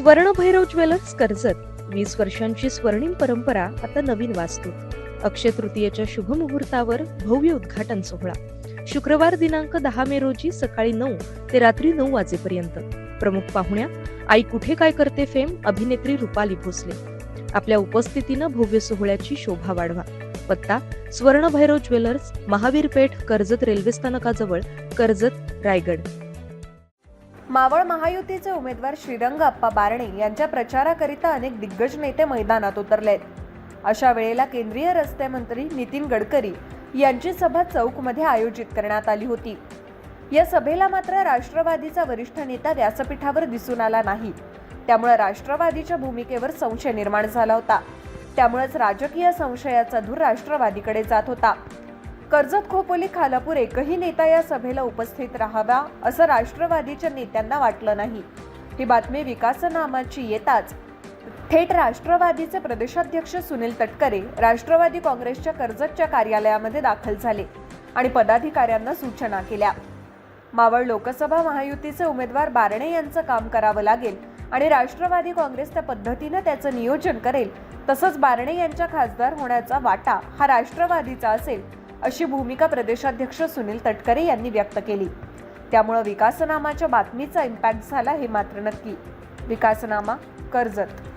स्वर्णभैरव jewellers Karjat. वीस वर्षांची स्वर्णिम परंपरा आता नवीन वास्तू. अक्षय तृतीयेच्या शुभ मुहूर्तावर भव्य उद्घाटन सोहळा. शुक्रवार दिनांक दहा मे रोजी सकाळी नऊ ते रात्री नऊ वाजेपर्यंत. प्रमुख पाहुण्या आई कुठे काय करते फेम? अभिनेत्री रुपाली भोसले. आपल्या उपस्थितीनं भव्य सोहळ्याची शोभा वाढवा. पत्ता स्वर्णभैरव ज्वेलर्स महावीर पेठ कर्जत रेल्वे स्थानकाजवळ कर्जत रायगड. मावळ महायुतीचे उमेदवार श्रीरंग अप्पा बारणे यांच्या प्रचाराकरिता अनेक दिग्गज नेते मैदानात उतरले आहेत अशा वेळेला केंद्रीय रस्ते मंत्री नितीन गडकरी यांची सभा चौकमध्ये आयोजित करण्यात आली होती. या सभेला मात्र राष्ट्रवादीचा वरिष्ठ नेता व्यासपीठावर दिसून आला नाही. त्यामुळे राष्ट्रवादीच्या भूमिकेवर संशय निर्माण झाला होता. त्यामुळेच राजकीय संशयाचा धूर राष्ट्रवादीकडे जात होता. कर्जत खोपोली खालापूर एकही नेता या सभेला उपस्थित राहावा असं राष्ट्रवादीच्या नेत्यांना वाटलं नाही. ही बातमी विकासनामाची येताच थेट राष्ट्रवादीचे प्रदेशाध्यक्ष सुनील तटकरे राष्ट्रवादी काँग्रेसच्या कर्जतच्या कार्यालयामध्ये दाखल झाले आणि पदाधिकाऱ्यांना सूचना केल्या. मावळ लोकसभा महायुतीचे उमेदवार बारणे यांचं काम करावं लागेल आणि राष्ट्रवादी काँग्रेस त्या पद्धतीनं त्याचं नियोजन करेल तसंच बारणे यांच्या खासदार होण्याचा वाटा हा राष्ट्रवादीचा असेल अशी भूमिका प्रदेशाध्यक्ष सुनील तटकरे यांनी व्यक्त केली. त्यामुळं विकासनामाच्या बातमीचा इम्पॅक्ट झाला हे मात्र नक्की. विकासनामा कर्जत.